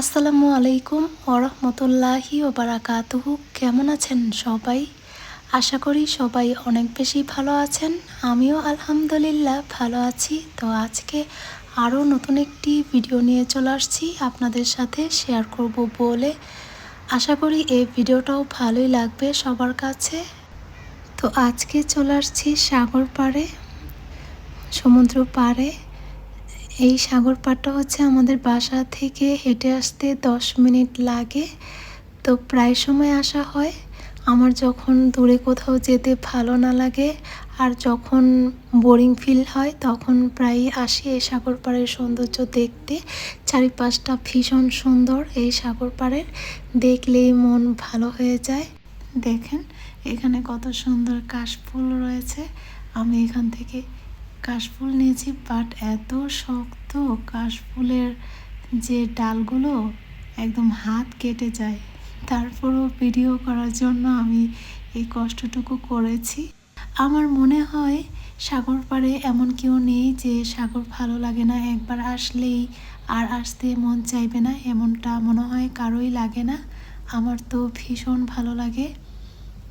আসসালামু আলাইকুম ওরহমতুল্লাহি ওবারাকাতুহু। কেমন আছেন সবাই? আশা করি সবাই অনেক বেশি ভালো আছেন। আমিও আলহামদুলিল্লাহ ভালো আছি। তো আজকে আরও নতুন একটি ভিডিও নিয়ে চলে আসছি আপনাদের সাথে শেয়ার করব বলে। আশা করি এই ভিডিওটাও ভালোই লাগবে সবার কাছে। তো আজকে চলে আসছি সাগর পাড়ে, সমুদ্র পাড়ে। এই সাগর পাড়টা হচ্ছে আমাদের বাসা থেকে হেঁটে আসতে দশ মিনিট লাগে। তো প্রায় সময় আসা হয়। আমার যখন দূরে কোথাও যেতে ভালো না লাগে আর যখন বোরিং ফিল হয়, তখন প্রায়ই আসি এই সাগর পাড়ের সৌন্দর্য দেখতে। চারিপাশটা ভীষণ সুন্দর এই সাগর পাড়ের। দেখলেই মন ভালো হয়ে যায়। দেখেন, এখানে কত সুন্দর কাশফুল রয়েছে। আমি এখান থেকে কাশফুল নিয়েছি বাট এত শক্ত কাশফুলের যে ডালগুলো একদম হাত কেটে যায়। তারপরও ভিডিও করার জন্য আমি এই কষ্টটুকু করেছি। আমার মনে হয় সাগর পাড়ে এমন কেউ নেই যে সাগর ভালো লাগে না, একবার আসলেই আর আসতে মন চাইবে না, এমনটা মনে হয় কারোই লাগে না। আমার তো ভীষণ ভালো লাগে।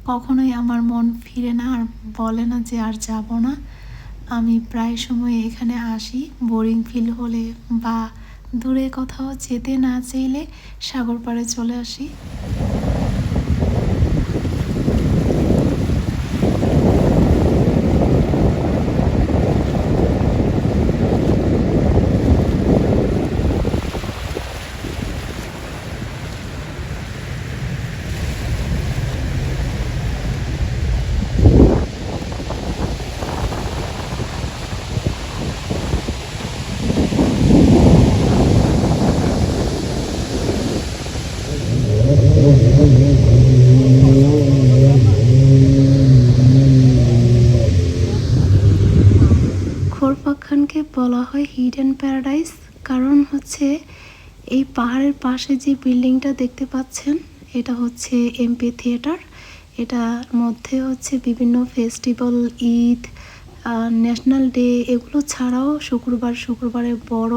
কখনোই আমার মন ফিরে না আর বলে না যে আর যাব না। আমি প্রায় সময় এখানে আসি। বোরিং ফিল হলে বা দূরে কোথাও যেতে না চাইলে সাগর পাড়ে চলে আসি। খোরপাখানকে বলা হয় হিডেন প্যারাডাইস কারণ হচ্ছে এই পাহাড়ের পাশে যে বিল্ডিংটা দেখতে পাচ্ছেন, এটা হচ্ছে এমপি থিয়েটার এটার মধ্যে হচ্ছে বিভিন্ন ফেস্টিভ্যাল ঈদ ন্যাশনাল ডে এগুলো ছাড়াও শুক্রবার, শুক্রবারে বড়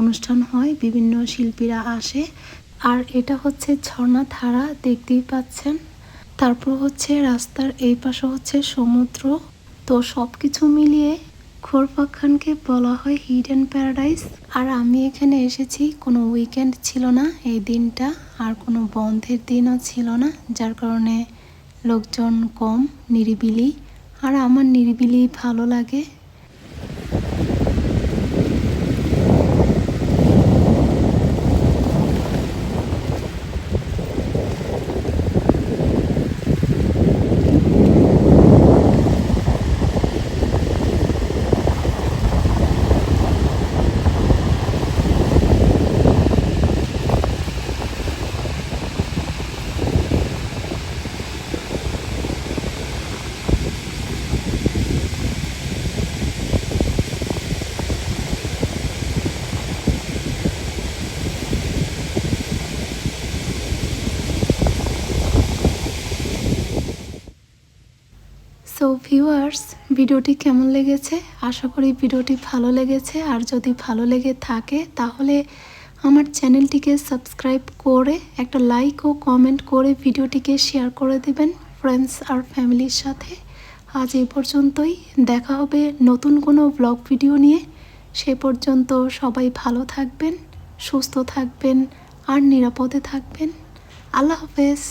অনুষ্ঠান হয়, বিভিন্ন শিল্পীরা আসে। আর এটা হচ্ছে ঝর্ণা ধারা, দেখতেই পাচ্ছেন। তারপর হচ্ছে রাস্তার এই পাশে হচ্ছে সমুদ্র। তো সব কিছু মিলিয়ে খোরপাখানকে বলা হয় হিডেন প্যারাডাইস। আর আমি এখানে এসেছি, কোনো উইকেন্ড ছিল না এই দিনটা, আর কোনো বন্ধের দিনও ছিল না, যার কারণে লোকজন কম, নিরিবিলি। আর আমার নিরিবিলি ভালো লাগে সো ভিউয়ার্স ভিডিওটি কেমন লেগেছে? আশা করি ভিডিওটি ভালো লেগেছে। আর যদি ভালো লেগে থাকে, তাহলে আমার চ্যানেলটিকে সাবস্ক্রাইব করে একটা লাইক ও কমেন্ট করে ভিডিওটিকে শেয়ার করে দেবেন ফ্রেন্ডস আর ফ্যামিলির সাথে। আজ এই পর্যন্তই। দেখা হবে নতুন কোনো ব্লগ ভিডিও নিয়ে। সে পর্যন্ত সবাই ভালো থাকবেন, সুস্থ থাকবেন আর নিরাপদে থাকবেন। আল্লাহ হাফেজ।